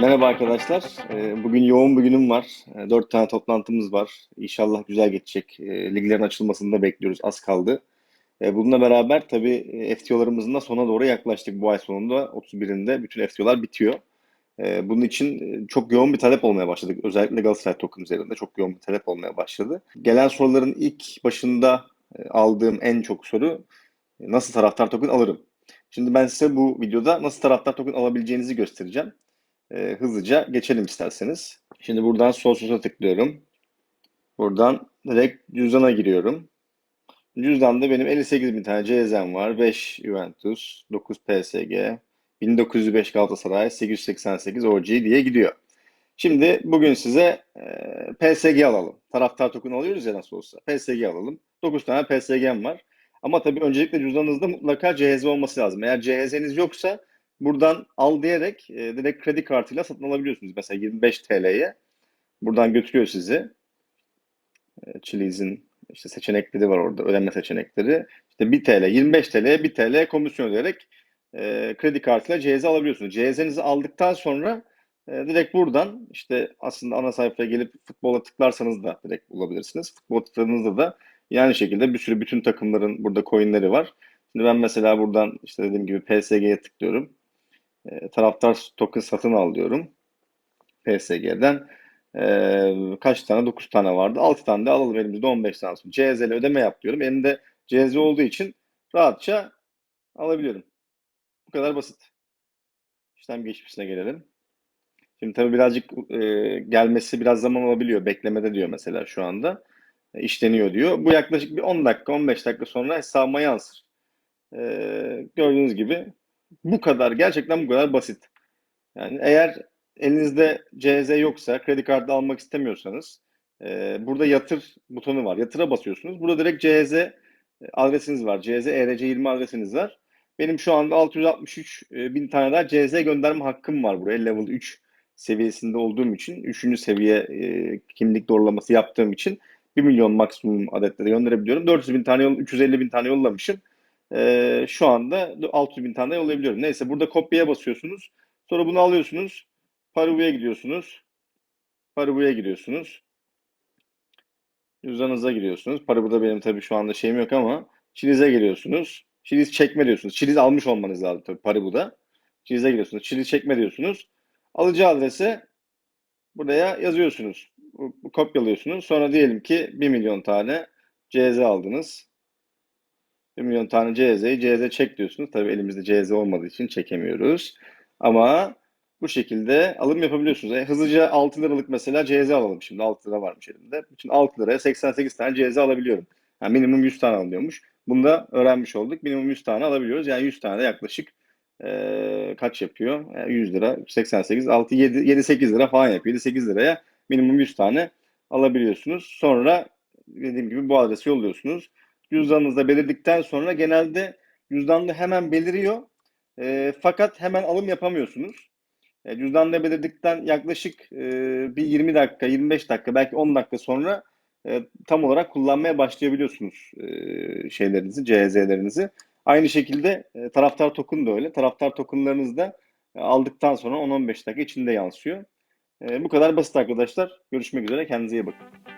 Merhaba arkadaşlar. Ee, Bugün yoğun bir günüm var. Ee, Dört tane toplantımız var. İnşallah güzel geçecek. Ee, Liglerin açılmasını da bekliyoruz. Az kaldı. Bununla beraber tabii e, FTO'larımızın da sona doğru yaklaştık. Bu ay sonunda 31'inde bütün FTO'lar bitiyor. Bunun için e, çok yoğun bir talep olmaya başladık. Özellikle Galatasaray token üzerinde çok yoğun bir talep olmaya başladı. Gelen soruların ilk başında e, aldığım en çok soru nasıl taraftar token alırım? Şimdi ben size bu videoda nasıl taraftar token alabileceğinizi göstereceğim. Ee, hızlıca geçelim isterseniz. Şimdi buradan sol sosa tıklıyorum. Buradan direkt cüzdana giriyorum. Cüzdanda benim 58 bin tane CZM var. 5 Juventus, 9 PSG, 1905 Galatasaray, 888 OG diye gidiyor. Şimdi bugün size e, PSG alalım. Taraftar token alıyoruz ya nasıl olsa. PSG alalım. 9 tane PSG'm var. Ama tabii öncelikle cüzdanınızda mutlaka CHZ olması lazım. Eğer CHZ'niz yoksa buradan al diyerek e, direkt kredi kartıyla satın alabiliyorsunuz. Mesela 25 TL'ye buradan götürüyor sizi. E, Chili's'in işte seçenekleri var orada, ödeme seçenekleri. İşte 1 TL, 25 TL'ye 1 TL komisyon ödeyerek e, kredi kartıyla CHZ alabiliyorsunuz. CHZ'nizi aldıktan sonra e, direkt buradan işte aslında ana sayfaya gelip futbola tıklarsanız da direkt bulabilirsiniz. Futbola tıkladığınızda da yani şekilde bir sürü bütün takımların burada coinleri var. Şimdi ben mesela buradan işte dediğim gibi PSG'ye tıklıyorum. E, taraftar token satın al diyorum. PSG'den. E, kaç tane? 9 tane vardı. 6 tane de alalım elimizde 15 tane. olsun. CZ ile ödeme yap diyorum. Elimde CZ olduğu için rahatça alabiliyorum. Bu kadar basit. İşlem geçmişine gelelim. Şimdi tabii birazcık e, gelmesi biraz zaman alabiliyor. Beklemede diyor mesela şu anda. E, işleniyor diyor. Bu yaklaşık bir 10 dakika 15 dakika sonra hesabıma yansır. E, gördüğünüz gibi bu kadar gerçekten bu kadar basit. Yani eğer elinizde CZ yoksa kredi kartı almak istemiyorsanız e, burada yatır butonu var. Yatıra basıyorsunuz. Burada direkt CZ adresiniz var. CZ ERC20 adresiniz var. Benim şu anda 663 e, bin tane daha CZ gönderme hakkım var buraya. Level 3 seviyesinde olduğum için, 3. seviye e, kimlik doğrulaması yaptığım için 1 milyon maksimum adetlere gönderebiliyorum. 400 bin tane, 350 bin tane yollamışım. E, şu anda 600 bin tane yollayabiliyorum. Neyse burada kopyaya basıyorsunuz. Sonra bunu alıyorsunuz. Paribu'ya gidiyorsunuz. Paribu'ya giriyorsunuz. Cüzdanınıza giriyorsunuz. Paribu'da benim tabii şu anda şeyim yok ama Çiliz'e giriyorsunuz. Çiliz çekme diyorsunuz. Çiliz almış olmanız lazım tabii Paribu'da. Çiliz'e giriyorsunuz. Çiliz çekme diyorsunuz. Alıcı adrese buraya yazıyorsunuz. Kopyalıyorsunuz. Sonra diyelim ki 1 milyon tane CZ aldınız. 1 milyon tane CZ'yi CZ çek diyorsunuz. Tabii elimizde CZ olmadığı için çekemiyoruz. Ama bu şekilde alım yapabiliyorsunuz. E, hızlıca 6 liralık mesela CZ alalım şimdi. 6 lira varmış elimde. Bütün 6 liraya 88 tane CZ alabiliyorum. Yani minimum 100 tane alınıyormuş. Bunu da öğrenmiş olduk. Minimum 100 tane alabiliyoruz. Yani 100 tane de yaklaşık e, kaç yapıyor? Yani 100 lira, 88, 6, 7, 7, 8 lira falan yapıyor. 7, 8 liraya minimum 100 tane alabiliyorsunuz. Sonra dediğim gibi bu adresi yolluyorsunuz. Cüzdanınızda belirdikten sonra genelde cüzdanda hemen beliriyor. E, fakat hemen alım yapamıyorsunuz. E, cüzdanda belirdikten yaklaşık e, bir 20 dakika, 25 dakika, belki 10 dakika sonra e, tam olarak kullanmaya başlayabiliyorsunuz e, şeylerinizi, CHZ'lerinizi. Aynı şekilde e, taraftar token da öyle. Taraftar tokenlarınız da e, aldıktan sonra 10-15 dakika içinde yansıyor. E, bu kadar basit arkadaşlar. Görüşmek üzere. Kendinize iyi bakın.